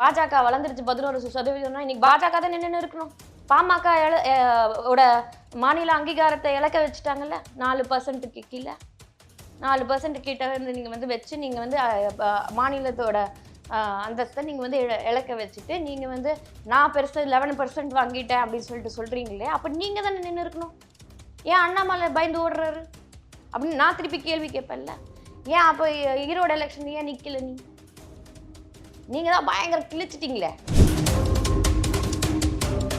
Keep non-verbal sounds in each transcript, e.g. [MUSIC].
பாஜக வளர்ந்துருச்சு பதினோரு சதவீதம்னா இன்னைக்கு பாஜக தான் நின்று இருக்கணும். பாமக ஓட மாநில அங்கீகாரத்தை இழக்க வச்சுட்டாங்கல்ல? நாலு பர்சன்ட்டுக்கு கீழே. நாலு பர்சன்ட் கிட்ட வந்து நீங்கள் வந்து வச்சு நீங்கள் வந்து மாநிலத்தோட அந்தஸ்தை நீங்கள் வந்து இழக்க வச்சுட்டு நீங்கள் வந்து நான் பெருசு லெவன் பர்சன்ட் வாங்கிட்டேன் அப்படின்னு சொல்லிட்டு சொல்கிறீங்களே அப்போ நீங்கள் தானே நின்று இருக்கணும். ஏன் அண்ணாமலை பயந்து ஓடுறாரு? அப்படின்னு நான் திருப்பி கேள்வி கேட்பேன்ல. ஏன் அப்போ ஈரோடு எலெக்ஷன் ஏன் நிற்கல நீ? நீங்கள் தான் பயங்கர கிழிச்சிட்டீங்களே.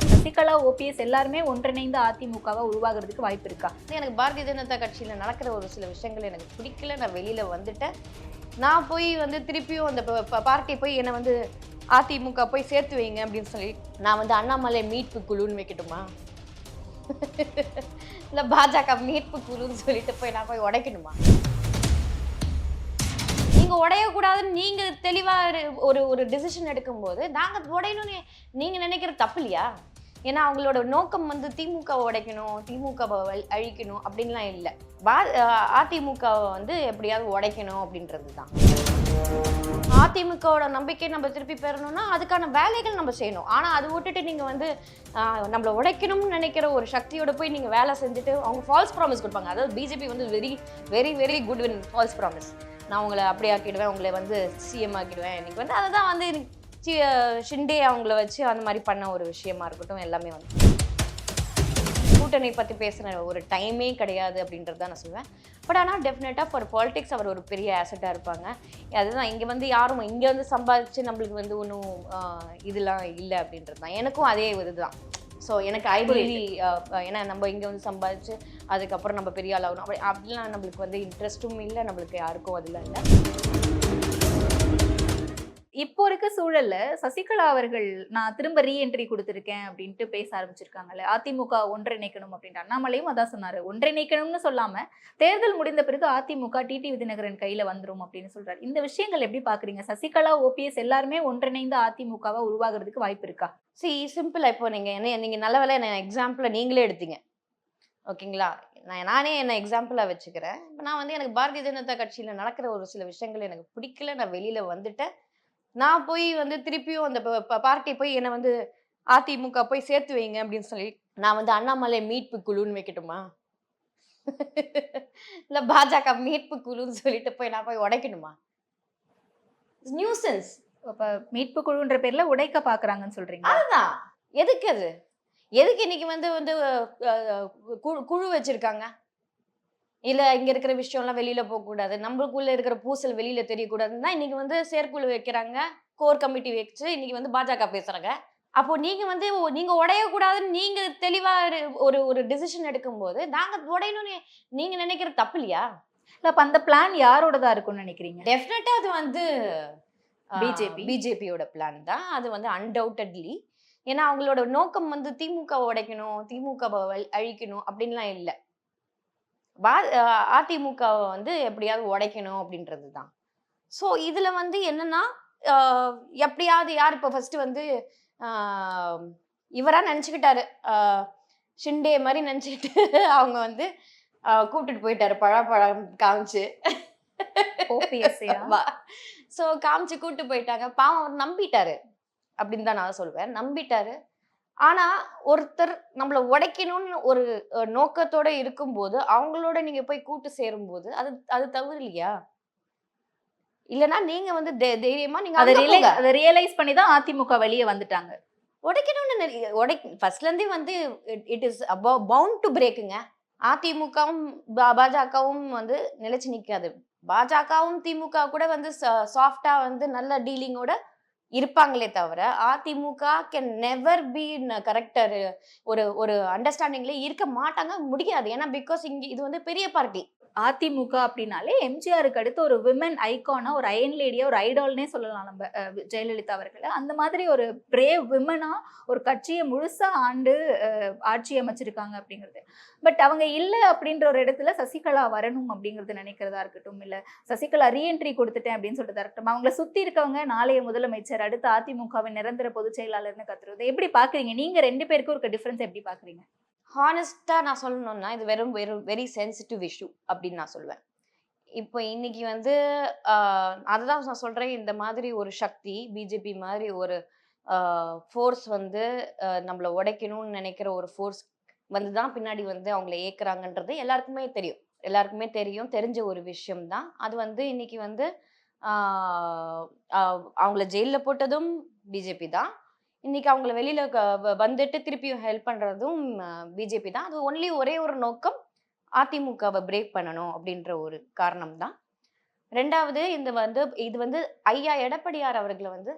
சசிகலா ஓபிஎஸ் எல்லாருமே ஒன்றிணைந்து அதிமுகவா உருவாகிறதுக்கு வாய்ப்பு இருக்கா? எனக்கு பாரதிய ஜனதா கட்சியில் நடக்கிற ஒரு சில விஷயங்கள் எனக்கு பிடிக்கல. நான் வெளியில் வந்துட்டேன். நான் போய் வந்து திருப்பியும் அந்த பார்ட்டி போய் என்னை வந்து அதிமுக போய் சேர்த்து வைங்க அப்படின்னு சொல்லி நான் வந்து அண்ணாமலை மீட்பு குழுன்னு வைக்கட்டுமா? இல்லை பாஜக மீட்பு குழுன்னு சொல்லிட்டு போய் நான் போய் உடைக்கணுமா? நீங்க உடையக்கூடாதுன்னு நீங்கள் தெளிவாக ஒரு ஒரு டிசிஷன் எடுக்கும்போது நாங்க உடையணும்னு நீங்க நினைக்கிறது தப்பு இல்லையா? ஏன்னா அவங்களோட நோக்கம் வந்து திமுகவை உடைக்கணும் திமுகவை அழிக்கணும் அப்படின்லாம் இல்லை. பா அதிமுகவை வந்து எப்படியாவது உடைக்கணும் அப்படின்றது தான் அதிமுகவோட நம்பிக்கை நம்ம திருப்பி பெறணும்னா அதுக்கான வேலைகள் நம்ம செய்யணும். ஆனால் அதை விட்டுட்டு நீங்கள் வந்து நம்மளை உடைக்கணும்னு நினைக்கிற ஒரு சக்தியோட போய் நீங்கள் வேலை செஞ்சுட்டு அவங்க ஃபால்ஸ் ப்ராமிஸ் கொடுப்பாங்க. அதாவது பிஜேபி வந்து very very very good win false promise நான் உங்களை அப்படி ஆக்கிடுவேன் உங்களை வந்து சிஎம் ஆக்கிடுவேன். இன்னைக்கு வந்து அதை தான் வந்து ஷிண்டே அவங்கள வச்சு அந்த மாதிரி பண்ண ஒரு விஷயமா இருக்கட்டும் எல்லாமே வந்து. கூட்டணி பற்றி பேசுகிற ஒரு டைமே கிடையாது அப்படின்றது தான் நான் சொல்லுவேன் பட் ஆனால் டெஃபினட்டாக ஃபார் பாலிடிக்ஸ் அவர் ஒரு பெரிய ஆசட்டாக இருப்பாங்க. அதுதான் இங்கே வந்து யாரும் இங்கே வந்து சம்பாதிச்சு நம்மளுக்கு வந்து ஒன்றும் இதெல்லாம் இல்லை அப்படின்றது தான். எனக்கும் அதே இதுதான். ஸோ எனக்கு ஐடியலி ஏன்னா நம்ம இங்கே வந்து சம்பாதிச்சு அதுக்கப்புறம் நம்ம பெரிய ஆள் ஆகணும் அப்படி அப்படிலாம் நம்மளுக்கு வந்து இன்ட்ரெஸ்ட்டும் இல்லை நம்மளுக்கு யாருக்கும் அதில் இல்லை. இப்போ இருக்க சூழல்ல சசிகலா அவர்கள் நான் திரும்ப ரீஎன்ட்ரி கொடுத்துருக்கேன் அப்படின்ட்டு பேச ஆரம்பிச்சிருக்காங்கல்ல. அதிமுக ஒன்றிணைக்கணும் அப்படின்ட்டு அண்ணாமலையும் அதான் சொன்னாரு. ஒன்றிணைக்கணும்னு சொல்லாம தேர்தல் முடிந்த பிறகு அதிமுக டிடி விதிநகரன் கையில வந்துரும் அப்படின்னு சொல்றாரு. இந்த விஷயங்கள் எப்படி பாக்குறீங்க? சசிகலா ஓபிஎஸ் எல்லாருமே ஒன்றிணைந்து அதிமுகவா உருவாகிறதுக்கு வாய்ப்பு இருக்கா? சி சிம்பிளாக இப்போ நீங்கள் என்ன நீங்கள் நல்ல வேலை என்ன எக்ஸாம்பிளை நீங்களே எடுத்தீங்க. ஓகேங்களா? நான் நானே என்ன எக்ஸாம்பிளாக வச்சுக்கிறேன். இப்போ நான் வந்து எனக்கு பாரதிய ஜனதா கட்சியில் நடக்கிற ஒரு சில விஷயங்கள் எனக்கு பிடிக்கல. நான் வெளியில் வந்துட்டேன். நான் போய் வந்து திருப்பியும் அந்த பார்ட்டி போய் என்னை வந்து அதிமுக போய் சேர்த்து வைங்க அப்படின்னு சொல்லி நான் வந்து அண்ணாமலை மீட்பு குழுன்னு வைக்கட்டுமா? இல்லை பாஜக மீட்பு குழுன்னு சொல்லிட்டு போய் நான் போய் உடைக்கணுமா? நியூசன்ஸ் அப்ப மீட்பு குழுன்ற பேர்ல உடைக்க பாக்குறாங்கன்னு சொல்றீங்க அதுதான். எதுக்கு அது? எதுக்கு இன்னைக்கு வந்து வந்து குழு வச்சிருக்காங்க? இல்ல இங்க இருக்கிற விஷயம்லாம் வெளியில போக கூடாது நம்மளுக்குள்ள இருக்கிற பூசல் வெளியில தெரியக்கூடாதுன்னா இன்னைக்கு வந்து செயற்குழு வைக்கிறாங்க. கோர் கமிட்டி வச்சு இன்னைக்கு வந்து பாஜக பேசுறாங்க. அப்போ நீங்க வந்து ஓ- நீங்க உடையக்கூடாதுன்னு நீங்க தெளிவா ஒரு- ஒரு டிசிஷன் எடுக்கும்போது நாங்க உடையணும்னு நீங்க நினைக்கிறது தப்பு இல்லையா? இல்ல அப்ப அந்த பிளான் யாரோடதா இருக்கும்னு நினைக்கிறீங்க? டெஃபினட்டா அது வந்து BJP. பிஜேபியோட பிளான் தான். அது வந்து அன்டவுட்டட்லி ஏன்னா அவங்களோட நோக்கம் வந்து திமுகவை உடைக்கணும் திமுகவை அழிக்கணும் அப்படின்லாம் இல்லை. பா அதிமுகவை வந்து எப்படியாவது உடைக்கணும் அப்படின்றது தான். ஸோ இதில் வந்து என்னன்னா எப்படியாவது யார் இப்போ ஃபர்ஸ்ட் வந்து ஆஹ் இவரா நினச்சிக்கிட்டாரு. ஷிண்டே மாதிரி நினச்சிக்கிட்டு அவங்க வந்து கூப்பிட்டுட்டு போயிட்டாரு. பழப்பழம் காமிச்சு? ஸோ காமிச்சு கூட்டு போயிட்டாங்க. பாவம் அவர் நம்பிட்டாரு. அப்படின்னு தான் நான் சொல்லுவேன் நம்பிட்டாரு. ஆனா ஒருத்தர் நம்மள உடைக்கணும்னு ஒரு நோக்கத்தோட இருக்கும்போது அவங்களோட நீங்க போய் கூட்டு சேரும்போது அது அது தவறு இல்லையா? இல்லனா நீங்க வந்து தைரியமா நீங்க அதை ரியலைஸ் பண்ணி தான் அதிமுக வெளியே வந்துட்டாங்க. உடைக்கணும்னு உடை ஃபர்ஸ்ட்ல இருந்தே வந்து இட் இஸ் பவுண்ட் டு பிரேக்குங்க அதிமுகவும் பாஜகவும் வந்து நிலைச்சு நிக்காது. பாஜகவும் திமுக கூட வந்து சாஃப்டா வந்து நல்ல டீலிங்கோட இருப்பாங்களே தவிர AIADMK can never be character ஒரு ஒரு அண்டர்ஸ்டாண்டிங்ல இருக்க மாட்டாங்க முடியாது. ஏன்னா பிகாஸ் இங்கே இது வந்து பெரிய பார்ட்டி அதிமுக அப்படின்னாலே எம்ஜிஆருக்கு அடுத்து ஒரு விமன் ஐகானா ஒரு அயன் லேடியா ஒரு ஐடால்னே சொல்லலாம் நம்ம ஜெயலலிதா அவர்களை. அந்த மாதிரி ஒரு பிரேவ் விமனா ஒரு கட்சியை முழுசா ஆண்டு ஆட்சி அமைச்சிருக்காங்க அப்படிங்கிறது. பட் அவங்க இல்லை அப்படின்ற ஒரு இடத்துல சசிகலா வரணும் அப்படிங்கிறது நினைக்கிறதா இருக்கட்டும் இல்ல சசிகலா ரீஎன்ட்ரி கொடுத்துட்டேன் அப்படின்னு சொல்றதா இருக்கட்டும் அவங்கள சுத்தி இருக்கவங்க நாளைய முதலமைச்சர் அடுத்து அதிமுகவின் நிரந்தர பொதுச் செயலாளர்னு கத்துறது. எப்படி பாக்குறீங்க? நீங்க ரெண்டு பேருக்கும் இருக்க டிஃபரன்ஸ் எப்படி பாக்குறீங்க? ஹானஸ்டாக நான் சொல்லணும்னா இது வெறும் வெறும் வெரி சென்சிட்டிவ் இஷ்யூ அப்படின்னு நான் சொல்லுவேன். இப்போ இன்னைக்கு வந்து அதுதான் நான் சொல்கிறேன் இந்த மாதிரி ஒரு சக்தி பிஜேபி மாதிரி ஒரு ஃபோர்ஸ் வந்து நம்மளை உடைக்கணும்னு நினைக்கிற ஒரு ஃபோர்ஸ் வந்து தான் பின்னாடி வந்து அவங்கள ஏக்குறாங்கன்றது எல்லாருக்குமே தெரியும். எல்லாருக்குமே தெரியும். தெரிஞ்ச ஒரு விஷயம் தான் அது வந்து இன்னைக்கு வந்து அவங்கள ஜெயிலில் போட்டதும் பிஜேபி தான். இன்னைக்கு அவங்கள வெளியில வ- வந்துட்டு திருப்பியும் ஹெல்ப் பண்றதும் பிஜேபி தான். அது ஒன்லி ஒரே ஒரு நோக்கம் அதிமுகவை பிரேக் பண்ணணும் அப்படின்ற ஒரு காரணம் தான். ரெண்டாவது இந்த வந்து இது வந்து ஐயா எடப்பாடியார் அவர்களை வந்து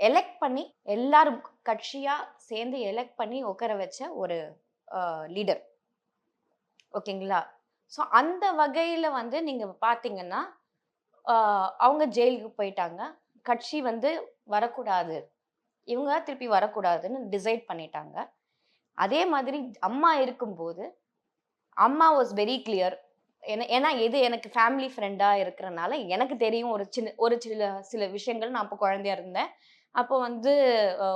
எலெக்ட் பண்ணி எல்லாரும் கட்சியா சேர்ந்து எலெக்ட் பண்ணி உட்கார வச்ச ஒரு லீடர் ஓகேங்களா? ஸோ அந்த வகையில் வந்து நீங்கள் பார்த்தீங்கன்னா அவங்க ஜெயிலுக்கு போயிட்டாங்க. கட்சி வந்து வரக்கூடாது. இவங்க திருப்பி வரக்கூடாதுன்னு டிசைட் பண்ணிட்டாங்க. அதே மாதிரி அம்மா இருக்கும்போது அம்மா வாஸ் வெரி கிளியர் ஏன்னா எது எனக்கு ஃபேமிலி ஃப்ரெண்டாக இருக்கிறனால எனக்கு தெரியும் ஒரு சின்ன ஒரு சில சில விஷயங்கள் நான் அப்போ குழந்தையா இருந்தேன். அப்போ வந்து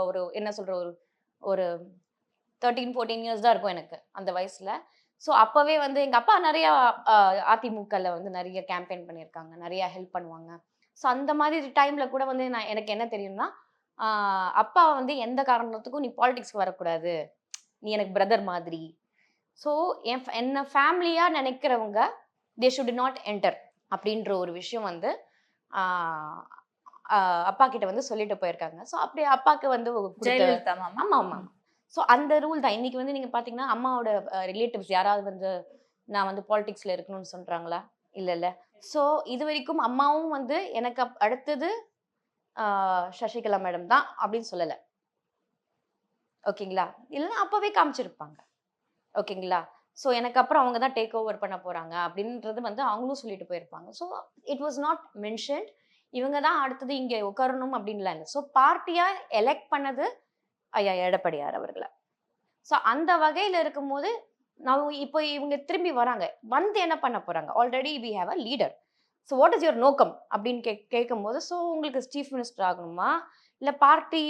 ஒரு என்ன சொல்ற ஒரு ஒரு தேர்ட்டீன் ஃபோர்டீன் இயர்ஸ் தான் இருக்கும் எனக்கு அந்த வயசுல. ஸோ அப்போவே வந்து எங்கள் அப்பா நிறையா அதிமுகவில் வந்து நிறைய கேம்பெயின் பண்ணியிருக்காங்க நிறையா ஹெல்ப் பண்ணுவாங்க. ஸோ அந்த மாதிரி டைமில் கூட வந்து நான் எனக்கு என்ன தெரியும்னா அப்பா வந்து எந்த காரணத்துக்கும் நீ பாலிடிக்ஸ்க்கு வரக்கூடாது. நீ எனக்கு பிரதர் மாதிரி. ஸோ என் என்ன ஃபேமிலியாக நினைக்கிறவங்க தே ஷுட் நாட் என்டர் அப்படின்ற ஒரு விஷயம் வந்து அப்பா கிட்ட வந்து சொல்லிட்டு போயிருக்காங்க. ஸோ அப்படி அப்பாவுக்கு வந்து மாமா? ஆமா ஆமா ஸோ அந்த ரூல் தான். இன்னைக்கு வந்து நீங்க பாத்தீங்கன்னா அம்மாவோட ரிலேட்டிவ்ஸ் யாராவது வந்து நான் வந்து பாலிடிக்ஸ்ல இருக்கணும்னு சொல்றாங்களா? இல்ல இல்ல. ஸோ இது வரைக்கும் அம்மாவும் வந்து எனக்கு அடுத்தது சசிகலா மேடம் தான் அப்படின்னு சொல்லலை. ஓகேங்களா? இல்லைன்னா அப்போவே காமிச்சிருப்பாங்க. ஓகேங்களா? ஸோ எனக்கு அப்புறம் அவங்க தான் டேக் ஓவர் பண்ண போகிறாங்க அப்படின்றது வந்து அவங்களும் சொல்லிட்டு போயிருப்பாங்க. So it was not mentioned இவங்க தான் அடுத்தது இங்கே உட்காரணும் அப்படின்லாம் இல்லை. ஸோ பார்ட்டியாக எலெக்ட் பண்ணது ஐயா எடப்பாடியார் அவர்களை. ஸோ அந்த வகையில் இருக்கும்போது நான் இப்போ இவங்க திரும்பி வராங்க. வந்து என்ன பண்ண போகிறாங்க already we have a leader so what is your நோக்கம்? அப்படின்னு கே கேட்கும்போது ஸோ உங்களுக்கு சீஃப் மினிஸ்டர் ஆகணுமா? இல்லை பார்ட்டி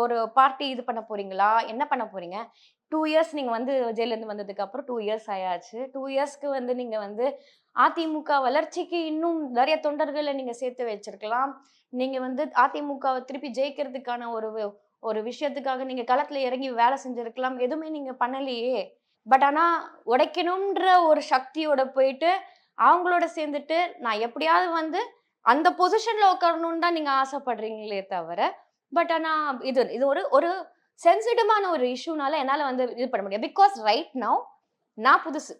ஒரு பார்ட்டி இது பண்ண போகிறீங்களா என்ன பண்ண போகிறீங்க டூ இயர்ஸ் நீங்கள் வந்து ஜெயிலேருந்து வந்ததுக்கப்புறம் டூ இயர்ஸ் ஆயாச்சு. டூ இயர்ஸ்க்கு வந்து நீங்கள் வந்து அதிமுக வளர்ச்சிக்கு இன்னும் நிறைய தொண்டர்களை நீங்கள் சேர்த்து வச்சிருக்கலாம். நீங்கள் வந்து அதிமுகவை திருப்பி ஜெயிக்கிறதுக்கான ஒரு ஒரு விஷயத்துக்காக நீங்கள் களத்தில் இறங்கி வேலை செஞ்சுருக்கலாம். எதுவுமே நீங்கள் பண்ணலையே. பட் ஆனால் உடைக்கணுன்ற ஒரு சக்தியோட போயிட்டு அவங்களோட சேர்ந்துட்டு நான் எப்படியாவது வந்து அந்த பொசிஷன்ல உட்காரணும்னு தான் நீங்க ஆசைப்படுறீங்களே தவிர பட் ஆனா இது இது ஒரு ஒரு சென்சிட்டிவான ஒரு இஷ்யூனால என்னால வந்து இது பண்ண முடியாது. பிகாஸ் ரைட் நவ் நான் புதுசு.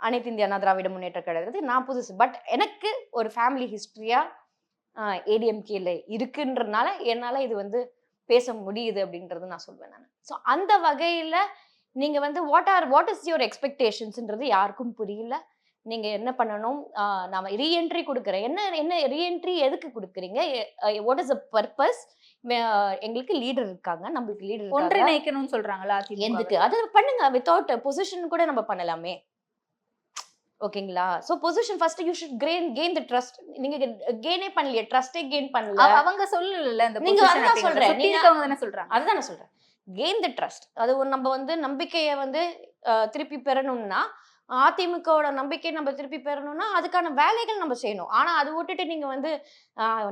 அனைத்து இந்திய அண்ணா திராவிட முன்னேற்ற கழகத்துக்கு நான் புதுசு. பட் எனக்கு ஒரு ஃபேமிலி ஹிஸ்டரியா ஏடிஎம்கேல இருக்குன்றனால என்னால இது வந்து பேச முடியுது அப்படின்றது நான் சொல்வேன் நான். ஸோ அந்த வகையில நீங்க வந்து what are what is your எக்ஸ்பெக்டேஷன்ஸ்ன்றது யாருக்கும் புரியல. நீங்க என்ன பண்ணணும்? நாம ரீஎன்ட்ரி கொடுக்குறேன். என்ன என்ன ரீஎன்ட்ரி எதுக்கு கொடுக்குறீங்க? வாட் இஸ் அ பர்பஸ் எங்களுக்கு லீடர் இருக்காங்க. நம்மளுக்கு லீடர் ஒன்றிணைக்கணும்னு சொல்றாங்களா எதுக்கு அது பண்ணுங்க. வித்தவுட் பொசிஷன் கூட நம்ம பண்ணலாமே. ஓகேங்களா? So position first you should gain gain the trust நீங்க கெயினே பண்ணலையே. ட்ரஸ்டே கெயின் பண்ணல. அவ- அவங்க சொல்லல இந்த நீங்க அப்படிங்கறத. சொல்றேன். நீங்க- இருக்கவங்க தானே சொல்றாங்க. அதுதான் நான் சொல்றேன். கெயின் தி ட்ரஸ்ட் அது நம்ம வந்து நம்பிக்கையை வந்து திருப்பி பெறணும்னா அதிமுகவோட நம்பிக்கை நம்ம திருப்பி பெறணும்னா அதுக்கான வேலைகள் நம்ம செய்யணும். ஆனால் அதை விட்டுட்டு நீங்கள் வந்து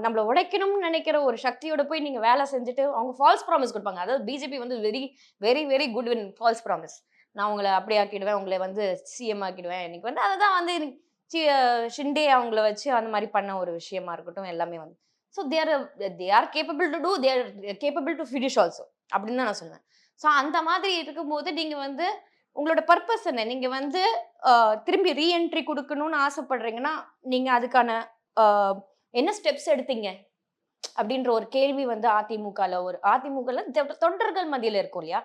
நம்மளை உடைக்கணும்னு நினைக்கிற ஒரு சக்தியோட போய் நீங்கள் வேலை செஞ்சுட்டு அவங்க ஃபால்ஸ் ப்ராமிஸ் கொடுப்பாங்க. அதாவது பிஜேபி வந்து very very very good win false promise நான் உங்களை அப்படி ஆக்கிடுவேன் உங்களை வந்து சிஎம் ஆக்கிடுவேன் இன்னைக்கு வந்து அதுதான் வந்து சி- ஷிண்டே அவங்கள வச்சு அந்த மாதிரி பண்ண ஒரு விஷயமா இருக்கட்டும் எல்லாமே வந்து. So there they are capable to do their capable to finish also அப்படின்னு தான் நான் சொல்லுவேன். ஸோ அந்த மாதிரி இருக்கும்போது நீங்கள் வந்து உங்களோட பர்பஸ் என்ன? நீங்க வந்து திரும்பி ரீஎன்ட்ரி கொடுக்கணும்னு ஆசைப்படுறீங்கன்னா நீங்க அதுக்கான என்ன ஸ்டெப்ஸ் எடுத்தீங்க? அப்படின்ற ஒரு கேள்வி வந்து அதிமுகல ஒரு அதிமுகல தொண்டர்கள் மத்தியில இருக்கும் இல்லையா?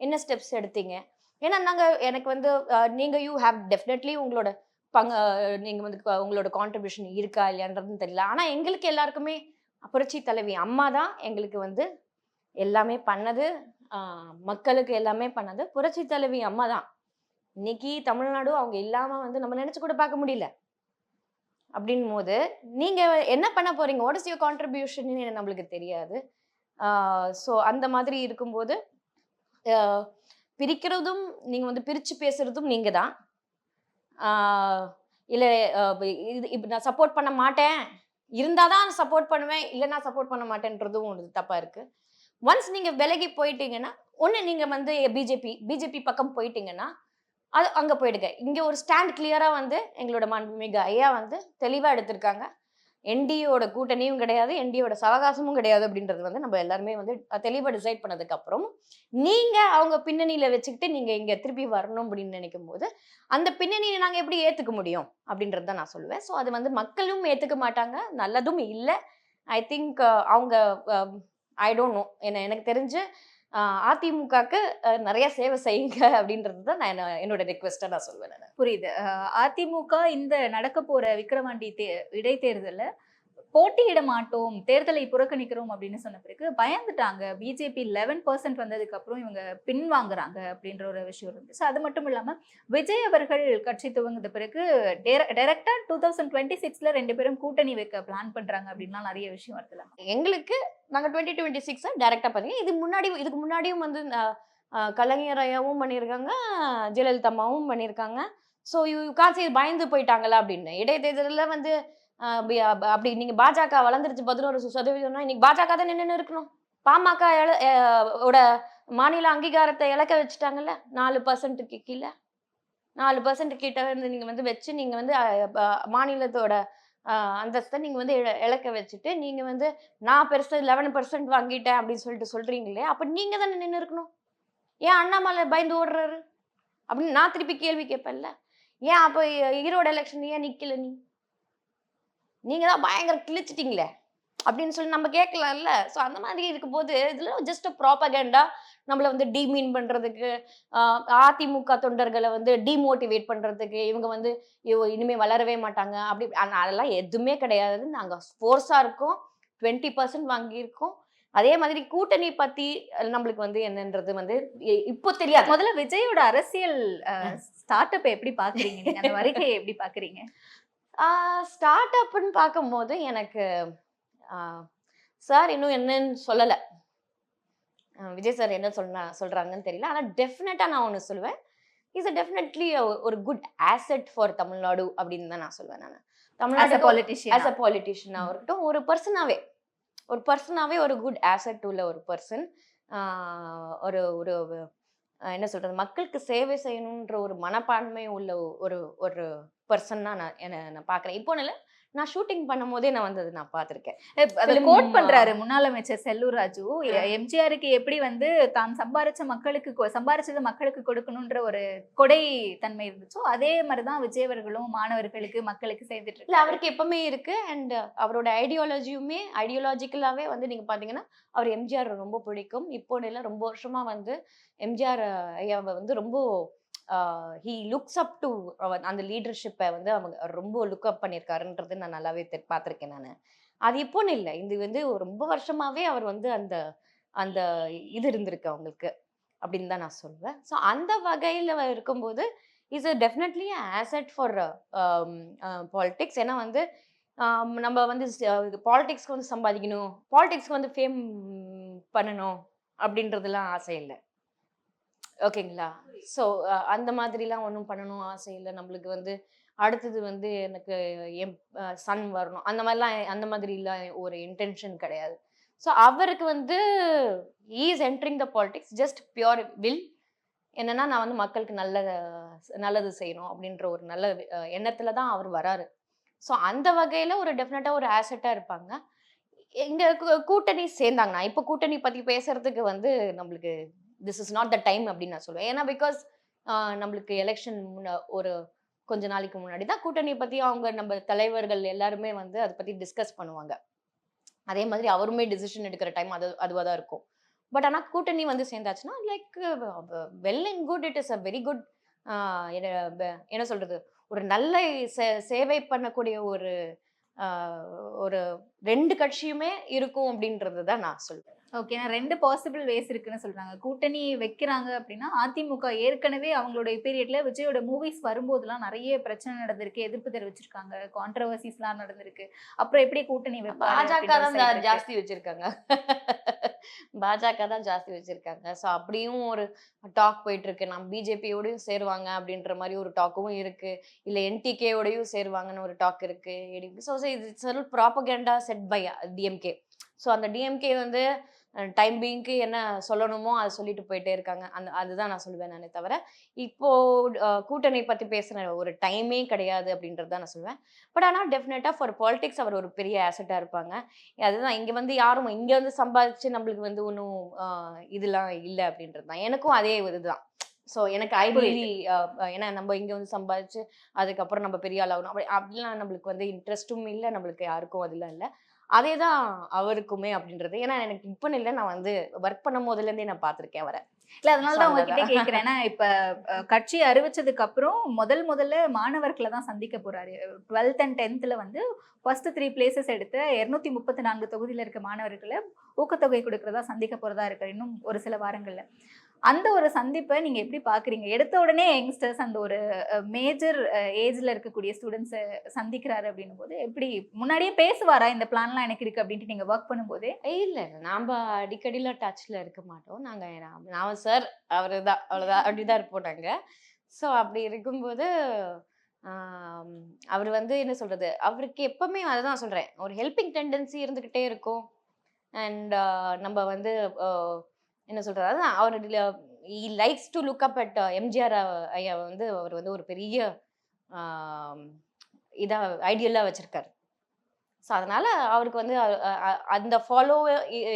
என்ன ஸ்டெப்ஸ் எடுத்தீங்க? ஏன்னா நாங்க எனக்கு வந்து நீங்க யூ ஹாவ் டெஃபினெட்லி உங்களோட பங்கு நீங்கள் நீங்க வந்து உங்களோட கான்ட்ரிபியூஷன் இருக்கா இல்லையான்றதுன்னு தெரியல. ஆனா எங்களுக்கு எல்லாருக்குமே புரட்சி தலைவி அம்மா தான் எங்களுக்கு வந்து எல்லாமே பண்ணது. மக்களுக்கு எல்லாமே பண்ணது புரட்சி தலைவி அம்மா தான். இன்னைக்கு தமிழ்நாடு அவங்க இல்லாம வந்து நம்ம நினைச்சு கூட பார்க்க முடியல. அப்படின் போது நீங்க என்ன பண்ண போறீங்க? வாட் இஸ் யூர் கான்ட்ரிபியூஷன் நம்மளுக்கு தெரியாது. ஸோ அந்த மாதிரி இருக்கும்போது பிரிக்கிறதும் நீங்க வந்து பிரிச்சு பேசுறதும் நீங்க தான். இல்லை இது இப்போ நான் சப்போர்ட் பண்ண மாட்டேன். இருந்தால் தான் சப்போர்ட் பண்ணுவேன். இல்லை நான் சப்போர்ட் பண்ண மாட்டேன்றதும் ஒரு தப்பாக இருக்குது ஒன்ஸ் நீங்கள் விலகி போயிட்டீங்கன்னா ஒன்று நீங்கள் வந்து பிஜேபி பிஜேபி பக்கம் போயிட்டீங்கன்னா அது அங்கே போயிடுங்க. இங்கே ஒரு ஸ்டாண்ட் கிளியராக வந்து எங்களோட மாண்புமிகு ஐயா வந்து தெளிவாக எடுத்திருக்காங்க. என்டியோட கூட்டணியும் கிடையாது என்டியோட சவகாசமும் கிடையாது அப்படின்றது வந்து நம்ம எல்லாருமே வந்து தெளிவாக டிசைட் பண்ணதுக்கப்புறம் நீங்கள் அவங்க பின்னணியில் வச்சுக்கிட்டு நீங்கள் இங்கே திருப்பி வரணும் அப்படின்னு நினைக்கும் போது அந்த பின்னணியை நாங்கள் எப்படி ஏற்றுக்க முடியும் அப்படின்றது தான் நான் சொல்லுவேன். ஸோ அது வந்து மக்களும் ஏற்றுக்க மாட்டாங்க நல்லதும் இல்லை. ஐ திங்க் அவங்க ஐ டோன்ட் நோ என்ன எனக்கு தெரிஞ்சு அதிமுகக்கு நிறைய சேவை செய்யுங்க [LAUGHS] அப்படின்றது தான் நான் என்னோட ரெக்வெஸ்டா நான் சொல்வேன் புரியுது. அதிமுக இந்த நடக்க போற விக்ரவாண்டி தே இடைத்தேர்தலில் போட்டியிட மாட்டோம் தேர்தலை புறக்கணிக்கிறோம் அப்படின்னு சொன்ன பிறகு பயந்துட்டாங்க. பிஜேபி லெவன் பர்சன்ட் வந்ததுக்கு அப்புறம் இவங்க பின்வாங்குறாங்க அப்படின்ற ஒரு விஷயம் இருந்துச்சு. அது மட்டும் இல்லாமல் விஜய் அவர்கள் கட்சி துவங்கின பிறகு டேரக்டா டூ தௌசண்ட் டுவெண்ட்டி சிக்ஸ்ல ரெண்டு பேரும் கூட்டணி வைக்க பிளான் பண்றாங்க அப்படின்லாம் நிறைய விஷயம் வருதுல. எங்களுக்கு நாங்க டுவெண்ட்டி டுவெண்ட்டி சிக்ஸை டேரக்டா பாருங்க இது முன்னாடி இதுக்கு முன்னாடியும் வந்து கலைஞர் ஐயாவும் பண்ணியிருக்காங்க ஜெயலலிதா அம்மாவும் பண்ணியிருக்காங்க. ஸோ யூ காசு பயந்து போயிட்டாங்களா அப்படின்னு. இடைத்தேர்தலில் வந்து அப்படி நீங்கள் பாஜக வளர்ந்துருச்சு பதினோரு சதவீதம்னா இன்னைக்கு பாஜக தான் நின்று இருக்கணும். பாமக ஓட மாநில அங்கீகாரத்தை இழக்க வச்சுட்டாங்கல்ல? நாலு பர்சன்ட்டுக்கு கீழே? நாலு பர்சன்ட் கிட்ட வந்து நீங்கள் வந்து வச்சு நீங்கள் வந்து மாநிலத்தோட அந்தஸ்தை நீங்கள் வந்து இழ- இழக்க வச்சுட்டு நீங்கள் வந்து நான் பெருசு லெவன் பர்சன்ட் வாங்கிட்டேன் அப்படின்னு சொல்லிட்டு சொல்றீங்களே அப்ப நீங்க தானே நின்று இருக்கணும். ஏன் அண்ணாமலை பயந்து ஓடுறாரு? அப்படின்னு நான் திருப்பி கேள்வி கேட்பேன்ல. ஏன் அப்போ ஈரோடு எலெக்ஷன் ஏன் நிக்கல நீ? நீங்க தான் பயங்கர கிழிச்சிட்டீங்களே அப்படின்னு சொல்லி நம்ம கேட்கலாம்ல. ஸோ அந்த மாதிரி இருக்கும்போது இதுல ஜஸ்ட் ப்ராப்பகேண்டா நம்மளை வந்து டிமீன் பண்றதுக்கு அதிமுக தொண்டர்களை வந்து டிமோட்டிவேட் பண்றதுக்கு இவங்க வந்து இவ- இனிமே வளரவே மாட்டாங்க. அப்படி அதெல்லாம் எதுவுமே கிடையாது நாங்க ஃபோர்ஸாக இருக்கோம். டுவெண்ட்டி பர்சன்ட் வாங்கியிருக்கோம். அதே மாதிரி கூட்டணி பத்தி நம்மளுக்கு வந்து என்னன்றது வந்து இப்போ தெரியாது. முதல்ல விஜயோட அரசியல் ஸ்டார்ட் அப் எப்படி பாக்குறீங்க? அந்த வருகையை எப்படி பாக்குறீங்க? ஸ்டார்ட் அப்னு பார்க்கும்போது எனக்கு சார் இன்னும் என்னன்னு சொல்லலை. விஜய் சார் என்ன சொன்னா சொல்றாங்கன்னு தெரியல. ஆனால் டெஃபினட்டாக நான் ஒன்று சொல்லுவேன். இஸ் அ டெஃபினெட்லி ஒரு குட் ஆசெட் ஃபார் தமிழ்நாடு அப்படின்னு தான் நான் சொல்லுவேன் நான். தமிழ்நாடு ஆஸ் பாலிட்டிஷியன் அ பாலிட்டிஷியனாக இருக்கட்டும் ஒரு பர்சனாவே ஒரு பர்சனாவே ஒரு குட் ஆசெட் உள்ள ஒரு பர்சன் ஒரு ஒரு என்ன சொல்றது? மக்களுக்கு சேவை செய்யணுன்ற ஒரு மனப்பான்மை உள்ள ஒரு ஒரு பர்சன் தான் நான் என்ன நான் பார்க்குறேன். இப்போ இல்லை நான் ஷூட்டிங் பண்ணும் போதே நான் வந்து நான் பார்த்துருக்கேன். அதை கோட். பண்றாரு முன்னாள் அமைச்சர் செல்லூர் ராஜு. எம்ஜிஆருக்கு எப்படி வந்து தான் சம்பாரிச்ச மக்களுக்கு சம்பாரிச்சதை மக்களுக்கு கொடுக்கணும்ன்ற ஒரு கொடை தன்மை இருந்துச்சோ அதே மாதிரிதான் விஜய் அவர்களும் மாணவர்களுக்கு மக்களுக்கு செய்துட்டு இல்லை அவருக்கு எப்பவுமே இருக்கு. அண்ட் அவரோட ஐடியாலஜியுமே ஐடியாலஜிக்கலாகவே வந்து நீங்கள் பார்த்தீங்கன்னா அவர் எம்ஜிஆர் ரொம்ப பிடிக்கும். இப்போ ரொம்ப வருஷமா வந்து எம்ஜிஆர் ஐயாவை வந்து ரொம்ப ஹீ லுக்ஸ் அப் டு அந்த லீடர்ஷிப்பை வந்து அவங்க ரொம்ப லுக் அப் பண்ணியிருக்காருன்றது நான் நல்லாவே பார்த்துருக்கேன் நான். அது இப்போன்னு இல்லை. இது வந்து ரொம்ப வருஷமாகவே அவர் வந்து அந்த அந்த இது இருந்திருக்கு அவங்களுக்கு அப்படின்னு தான் நான் சொல்லுவேன் ஸோ அந்த வகையில் இருக்கும்போது is definitely asset for politics ஏன்னா வந்து நம்ம வந்து பாலிடிக்ஸ்க்கு வந்து சம்பாதிக்கணும் பாலிடிக்ஸ்க்கு வந்து ஃபேம் பண்ணணும் அப்படின்றதுலாம் ஆசை இல்லை. ஓகேங்களா? ஸோ அந்த மாதிரிலாம் ஒன்றும் பண்ணணும் ஆசை இல்லை. நம்மளுக்கு வந்து அடுத்தது வந்து எனக்கு என் சன் வரணும். அந்த மாதிரிலாம் அந்த மாதிரிலாம் ஒரு இன்டென்ஷன் கிடையாது. ஸோ அவருக்கு வந்து is entering the politics just pure will என்னன்னா நான் வந்து மக்களுக்கு நல்ல நல்லது செய்யணும் அப்படின்ற ஒரு நல்ல எண்ணத்துல தான் அவர் வராரு. ஸோ அந்த வகையில் ஒரு டெஃபினட்டாக ஒரு ஆசெட்டாக இருப்பாங்க. எங்கள் கூட்டணி சேர்ந்தாங்கண்ணா இப்போ கூட்டணி பற்றி பேசுறதுக்கு வந்து நம்மளுக்கு this is not the time அப்படின்னு நான் சொல்லுவேன் ஏன்னா பிகாஸ் நம்மளுக்கு எலெக்ஷன் ஒரு கொஞ்ச நாளைக்கு முன்னாடி தான் கூட்டணி பத்தி அவங்க நம்ம தலைவர்கள் எல்லாருமே வந்து அதை பத்தி டிஸ்கஸ் பண்ணுவாங்க. அதே மாதிரி அவருமே டிசிஷன் எடுக்கிற டைம் அது அதுவாக தான் இருக்கும். பட் ஆனால் கூட்டணி வந்து சேர்ந்தாச்சுன்னா like well and good it is a very good என்ன சொல்றது? ஒரு நல்ல சே- சேவை பண்ணக்கூடிய ஒரு ஒரு ரெண்டு கட்சியுமே இருக்கும் அப்படின்றது தான் நான் சொல்கிறேன் ஓகே ரெண்டு பாசிபிள் வேஸ் இருக்குன்னு சொல்றாங்க. கூட்டணி வைக்கிறாங்க அப்படின்னா அதிமுக ஏற்கனவே அவங்களுடைய பீரியட்ல விஜயோட மூவிஸ் வரும்போதெல்லாம் நிறைய பிரச்சனை நடந்திருக்கு எதிர்ப்பு தெரிவிச்சிருக்காங்க கான்ட்ரவர்சிஸ்லாம் நடந்திருக்கு. அப்புறம் எப்படி கூட்டணி [LAUGHS] பாஜக தான். ஜாஸ்தி வச்சிருக்காங்க. பாஜக தான் ஜாஸ்தி வச்சிருக்காங்க. ஸோ அப்படியும் ஒரு டாக் போயிட்டு இருக்கு நம்ம பிஜேபியோடயும் சேருவாங்க அப்படின்ற மாதிரி ஒரு டாக்கும் இருக்கு. இல்ல என்டிகேயோடயும் சேருவாங்கன்னு ஒரு டாக் இருக்கு. ஸோ இது propaganda set by DMK so அந்த டிஎம்கே வந்து டைம் பீங்க்கு என்ன சொல்லணுமோ அதை சொல்லிட்டு போயிட்டே இருக்காங்க. அந்த அதுதான் நான் சொல்லுவேன் நானே தவிர இப்போ கூட்டணி பத்தி பேசுன ஒரு டைமே கிடையாது அப்படின்றது தான் நான் சொல்லுவேன். பட் ஆனால் டெஃபினட்டாக ஃபார் பாலிடிக்ஸ் அவர் ஒரு பெரிய ஆசெட்டாக இருப்பாங்க. அதுதான் இங்கே வந்து யாரும் இங்கே வந்து சம்பாதிச்சு நம்மளுக்கு வந்து ஒன்றும் இதெல்லாம் இல்லை அப்படின்றது தான். எனக்கும் அதே இதுதான் ஸோ எனக்கு ஐ புரியுது. ரியலி ஏன்னா நம்ம இங்கே வந்து சம்பாதிச்சு அதுக்கப்புறம் நம்ம பெரிய ஆள் ஆகணும். அப்படி அப்படிலாம் நம்மளுக்கு வந்து இன்ட்ரெஸ்ட்டும் இல்லை நம்மளுக்கு யாருக்கும் அதெல்லாம் இல்லை. அதே தான் அவருக்குமே அப்படின்றது. ஏன்னா எனக்கு இப்போ இல்லை நான் வந்து ஒர்க் பண்ணும் போதுலேருந்தே நான் பார்த்துருக்கேன் அவரை. இல்ல அதனால தான் So, உங்ககிட்ட. கேக்குறேன் ஏன்னா இப்ப கட்சி அறிவிச்சதுக்கு அப்புறம் முதல் முதல்ல மாணவர்களை தான் சந்திக்க போறாரு. டுவெல்த் அண்ட் டென்த்ல வந்து ஃபர்ஸ்ட் த்ரீ பிளேசஸ் எடுத்த இருநூத்தி முப்பத்தி நான்கு தொகுதியில இருக்க மாணவர்களை ஊக்கத்தொகை கொடுக்கறதா சந்திக்க போறதா இருக்கு இன்னும் ஒரு சில வாரங்கள்ல. அந்த ஒரு சந்திப்பை நீங்க எப்படி பாக்குறீங்க? எடுத்த உடனே யங்ஸ்டர்ஸ் அந்த ஒரு மேஜர் ஏஜ்ல இருக்கக்கூடிய ஸ்டூடெண்ட்ஸை சந்திக்கிறாரு அப்படின்னும் போது எப்படி முன்னாடியே பேசுவாரா? இந்த பிளான்லாம் எனக்கு இருக்கு அப்படின்ட்டு நீங்க ஒர்க் பண்ணும்போது? இல்லை நாம் அடிக்கடியில் டச்சில் இருக்க மாட்டோம். நாங்கள் நான் சார் அவர் தான் அவ்வளோதான் [LAUGHS] அப்படி தான் இருப்போம் நாங்கள் ஸோ அப்படி இருக்கும்போது அவர் வந்து என்ன சொல்கிறது அவருக்கு எப்பவுமே அதை தான் சொல்கிறேன் ஒரு ஹெல்பிங் டெண்டன்சி இருந்துக்கிட்டே இருக்கும். அண்ட் நம்ம வந்து என்ன சொல்கிறது அதுதான் அவர் likes to look up at MGR ஐயா வந்து அவர் வந்து ஒரு பெரிய இதாக ஐடியலாக வச்சுருக்காரு. ஸோ அதனால அவருக்கு வந்து அந்த ஃபாலோ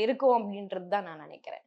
இருக்கும் அப்படின்றது தான் நான் நினைக்கிறேன்.